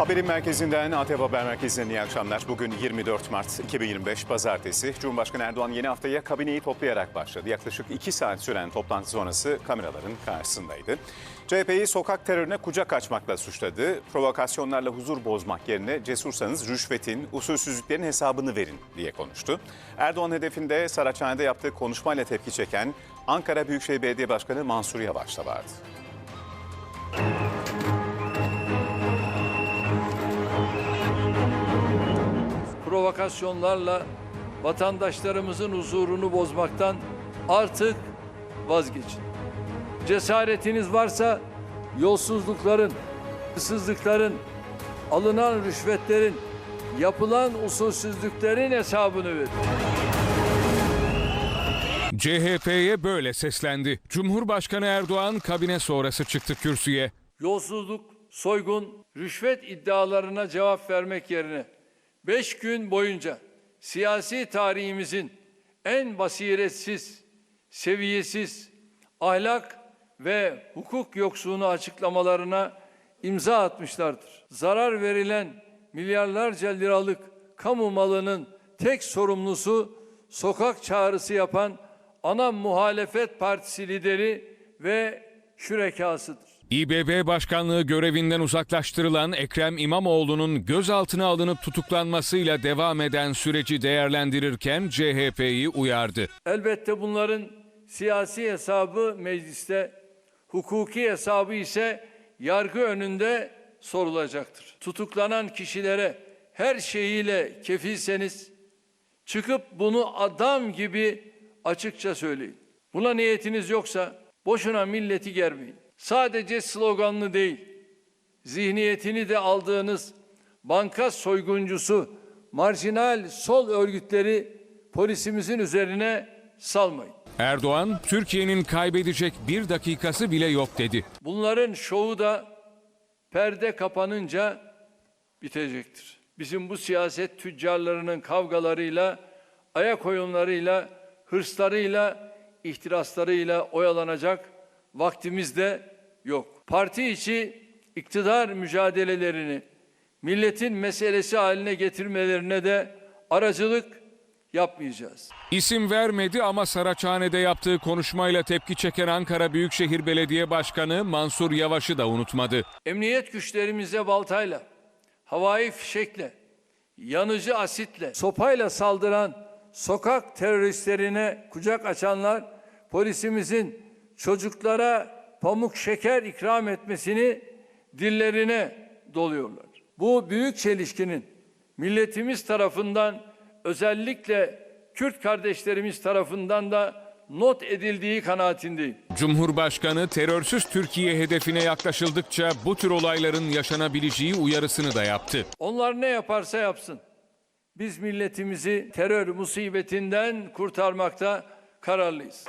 Haberin merkezinden ATV Haber Merkezi'nden iyi akşamlar. Bugün 24 Mart 2025 Pazartesi. Cumhurbaşkanı Erdoğan yeni haftaya kabineyi toplayarak başladı. Yaklaşık 2 saat süren toplantı sonrası kameraların karşısındaydı. CHP'yi sokak terörüne kucak açmakla suçladı. Provokasyonlarla huzur bozmak yerine cesursanız rüşvetin, usulsüzlüklerin hesabını verin diye konuştu. Erdoğan hedefinde Saraçhane'de yaptığı konuşmayla tepki çeken Ankara Büyükşehir Belediye Başkanı Mansur Yavaş da vardı. Provokasyonlarla vatandaşlarımızın huzurunu bozmaktan artık vazgeçin. Cesaretiniz varsa yolsuzlukların, hırsızlıkların, alınan rüşvetlerin, yapılan usulsüzlüklerin hesabını verin. CHP'ye böyle seslendi. Cumhurbaşkanı Erdoğan kabine sonrası çıktı kürsüye. Yolsuzluk, soygun, rüşvet iddialarına cevap vermek yerine beş gün boyunca siyasi tarihimizin en basiretsiz, seviyesiz, ahlak ve hukuk yoksunu açıklamalarına imza atmışlardır. Zarar verilen milyarlarca liralık kamu malının tek sorumlusu sokak çağrısı yapan ana muhalefet partisi lideri ve şürekasıdır. İBB Başkanlığı görevinden uzaklaştırılan Ekrem İmamoğlu'nun gözaltına alınıp tutuklanmasıyla devam eden süreci değerlendirirken CHP'yi uyardı. Elbette bunların siyasi hesabı mecliste, hukuki hesabı ise yargı önünde sorulacaktır. Tutuklanan kişilere her şeyiyle kefilseniz çıkıp bunu adam gibi açıkça söyleyin. Buna niyetiniz yoksa boşuna milleti germeyin. Sadece sloganlı değil, zihniyetini de aldığınız banka soyguncusu, marjinal sol örgütleri polisimizin üzerine salmayın. Erdoğan, Türkiye'nin kaybedecek bir dakikası bile yok dedi. Bunların şovu da perde kapanınca bitecektir. Bizim bu siyaset tüccarlarının kavgalarıyla, ayak oyunlarıyla, hırslarıyla, ihtiraslarıyla oyalanacak vaktimiz de yok. Parti içi iktidar mücadelelerini milletin meselesi haline getirmelerine de aracılık yapmayacağız. İsim vermedi ama Saraçhane'de yaptığı konuşmayla tepki çeken Ankara Büyükşehir Belediye Başkanı Mansur Yavaş'ı da unutmadı. Emniyet güçlerimize baltayla, havai fişekle, yanıcı asitle, sopayla saldıran sokak teröristlerine kucak açanlar polisimizin çocuklara pamuk şeker ikram etmesini dillerine doluyorlar. Bu büyük çelişkinin milletimiz tarafından özellikle Kürt kardeşlerimiz tarafından da not edildiği kanaatindeyim. Cumhurbaşkanı terörsüz Türkiye hedefine yaklaşıldıkça bu tür olayların yaşanabileceği uyarısını da yaptı. Onlar ne yaparsa yapsın. Biz milletimizi terör musibetinden kurtarmakta kararlıyız.